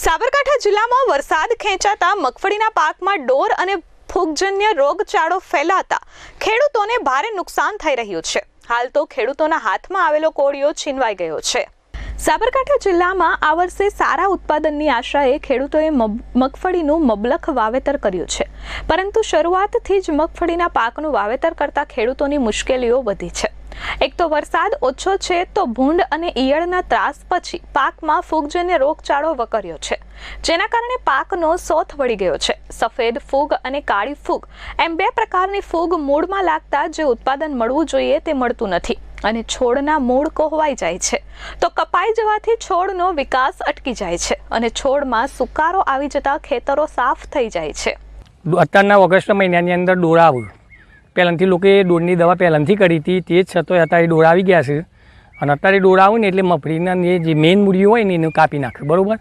સાબરકાંઠા જિલ્લામાં વરસાદ ખેંચાતા મગફળીના પાકમાં ડોર અને ફૂગજન્ય રોગચાળો ફેલાતા ખેડૂતોને ભારે નુકસાન થઈ રહ્યું છે. હાલ તો ખેડૂતોના હાથમાં આવેલો કોળિયો છીનવાઈ ગયો છે. સાબરકાંઠા જિલ્લામાં આ વર્ષે સારા ઉત્પાદનની આશાએ ખેડૂતોએ મગફળીનું મબલખ વાવેતર કર્યું છે. પરંતુ શરૂઆતથી જ મગફળીના પાકનું વાવેતર કરતા ખેડૂતોની મુશ્કેલીઓ વધી છે. એક તો વરસાદ ઓછો છે તો ભૂંડ અને ઈયળના ત્રાસ પછી પાકમાં ફૂગજન્ય રોગચાળો વકર્યો છે. જેના કારણે પાકનો સોથ વળી ગયો છે. સફેદ ફૂગ અને કાળી ફૂગ એમ બે પ્રકારની ફૂગ મૂળમાં લાગતા જે ઉત્પાદન મળવું જોઈએ તે મળતું નથી અને છોડના મૂળ કોહવાઈ જાય છે. તો કપાઈ જવાથી છોડનો વિકાસ અટકી જાય છે અને છોડમાં સુકારો આવી જતા ખેતરો સાફ થઈ જાય છે. અત્યારના ઓગસ્ટ મહિનાની અંદર ડોળા આવ્યું પહેલાંથી લોકોએ ડોળની દવા પહેલાંથી કરી હતી. તે જ છતો અત્યારે ડોળા આવી ગયા છે. અને અત્યારે ડોળા આવે ને એટલે મફળીના જે મેઇન મૂડી હોય ને એને કાપી નાખે, બરાબર?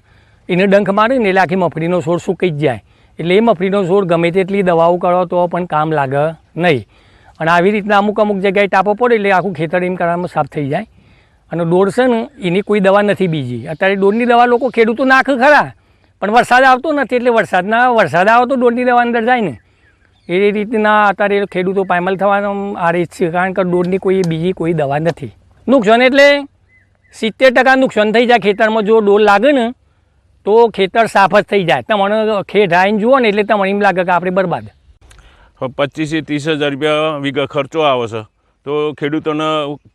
એને ડંખ મારે ને એટલે આખી મફળીનો છોડ સુકાઈ જ જાય. એટલે એ મફળીનો છોડ ગમે તેટલી દવાઓ કરો તો પણ કામ લાગે નહીં. અને આવી રીતના અમુક અમુક જગ્યાએ ટાપો પડે એટલે આખું ખેતર એમ કરવામાં સાફ થઈ જાય. અને ડોળ છે ને, એની કોઈ દવા નથી બીજી. અત્યારે દોડની દવા લોકો ખેડૂતો નાખે ખરા, પણ વરસાદ આવતો નથી એટલે વરસાદના, વરસાદ આવે તો દોડની દવા અંદર જાય ને. એ રીતના અત્યારે ખેડૂતો પાયમલ થવાનો આ રીત છે, કારણ કે ડોરની કોઈ બીજી કોઈ દવા નથી. નુકસાન એટલે સિત્તેર ટકા નુકસાન થઈ જાય ખેતરમાં. જો ડોર લાગે ને, તો ખેતર સાફ જ થઈ જાય. તમને ખેડ આવીને જુઓ ને એટલે તમને એમ લાગે કે આપણે બરબાદ. પચીસથી ત્રીસ હજાર રૂપિયા વીઘા ખર્ચો આવે છે. તો ખેડૂતોને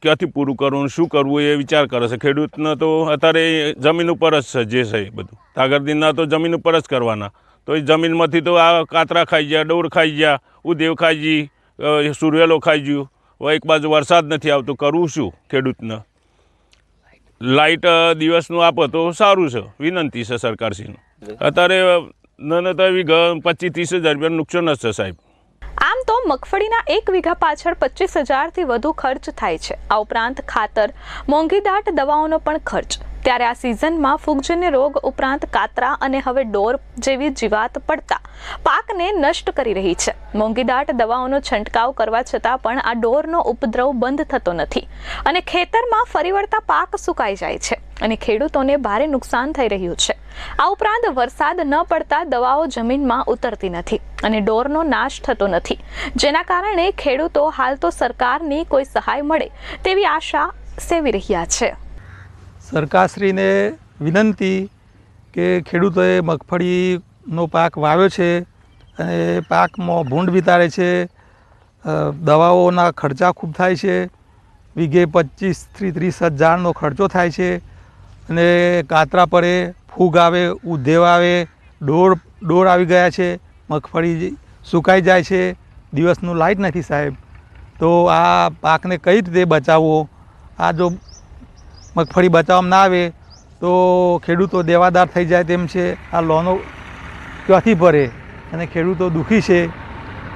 ક્યાંથી પૂરું કરવું શું કરવું એ વિચાર કરે છે. ખેડૂતને તો અત્યારે જમીન ઉપર જ છે, જે છે એ બધું. તાગરદીનના તો જમીન ઉપર જ કરવાના. તો એ જમીનમાંથી તો આ કાતરા ખાઈ ગયા ડોર ખાઈ ગયા ઉદેવ ખાઈ ગઈ અ, સુરવેલો ખાઈ ગયું. હવે એક બાજુ વરસાદ નથી આવતો કરવું શું ખેડૂતને? લાઇટ દિવસનું આપો તો સારું છે વિનંતી છે સરકારશ્રીનું. અત્યારે ન તો એવી પચીસ ત્રીસ હજાર રૂપિયાનું નુકસાન છે સાહેબ. આમ તો મગફળીના એક વીઘા પાછળ પચીસ હજારથી વધુ ખર્ચ થાય છે. આ ઉપરાંત ખાતર મોંઘીદાટ દવાઓનો પણ ખર્ચ. ત્યારે આ સિઝનમાં ફૂગજન્ય રોગ ઉપરાંત કાતરા અને હવે ડોર જેવી જીવાત પડતા પાકને નષ્ટ કરી રહી છે. મોંઘીદાટ દવાઓનો છંટકાવ કરવા છતાં પણ આ ડોરનો ઉપદ્રવ બંધ થતો નથી અને ખેતરમાં ફરી વળતા પાક સુકાઈ જાય છે અને ખેડૂતોને ભારે નુકસાન થઈ રહ્યું છે. આ ઉપરાંત વરસાદ ન પડતા દવાઓ જમીનમાં ઉતરતી નથી અને ડોરનો નાશ થતો નથી. જેના કારણે ખેડૂતો હાલ તો સરકારની કોઈ સહાય મળે તેવી આશા સેવી રહ્યા છે. સરકારશ્રીને વિનંતી કે ખેડૂતોએ મગફળીનો પાક વાવ્યો છે અને પાકમાં ભૂંડ વિતારે છે દવાઓના ખર્ચા ખૂબ થાય છે, વીઘે પચીસથી ત્રીસ હજારનો ખર્ચો થાય છે અને કાતરા પડે, ફૂગ આવે, ઉધેવ આવે ડોર ડોર આવી ગયા છે, મગફળી સુકાઈ જાય છે, દિવસનું લાઇટ નથી સાહેબ. તો આ પાકને કઈ રીતે બચાવવો? આ જો મગફળી બચાવવામાં ના આવે, તો ખેડૂતો દેવાદાર થઈ જાય તેમ છે. આ લોનો ક્યાંથી ભરે? અને ખેડૂતો દુઃખી છે.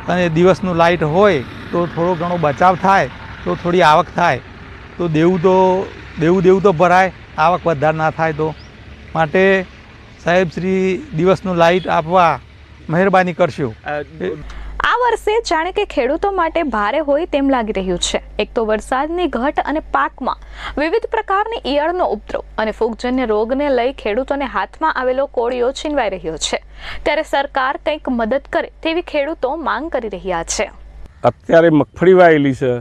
અને દિવસનું લાઇટ હોય, તો થોડો ઘણો બચાવ થાય, તો થોડી આવક થાય. તો દેવું તો, દેવું દેવું તો ભરાય, આવક વધારે ના થાય તો. માટે સાહેબ શ્રી દિવસનું લાઇટ આપવા મહેરબાની કરશો. વર્ષે જાણે કે ખેડૂતો માટે ભારે હોય તેમ લાગી રહ્યું છે. એક તો વરસાદની ઘટ અને પાકમાં વિવિધ પ્રકારની ઈયળનો ઉપદ્રવ અને ફૂગજન્ય રોગને લઈ ખેડૂતોને હાથમાં આવેલો કોળિયો છીનવાઈ રહ્યો છે. ત્યારે સરકાર કંઈક મદદ કરે તેવી ખેડૂતો માંગ કરી રહ્યા છે. અત્યારે મગફળી વાયેલી છે,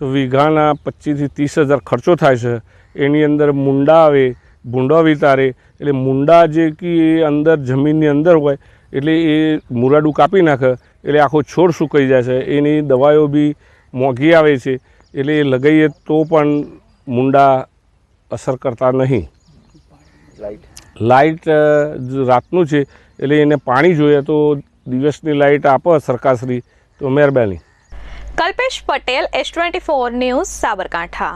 તો વીઘાના પચીસથી ત્રીસ હજાર ખર્ચો થાય છે. એની અંદર મુંડા આવે, ભૂંડા વિતારે, એટલે મુંડા જે કે અંદર જમીનની અંદર હોય, એટલે એ મુરાડું કાપી નાખે એટલે આખો છોડ સુકાઈ જાય છે એની દવાઓ બી મોંઘી આવે છે. એટલે એ લગાવીએ તો પણ મુંડા અસર કરતા નહીં. લાઇટ રાતનું છે. એટલે એને પાણી જોઈએ તો દિવસની લાઇટ આપો સરકારશ્રી. તો મહેરબાની. Kalpesh Patel S twenty four news Sabarkantha.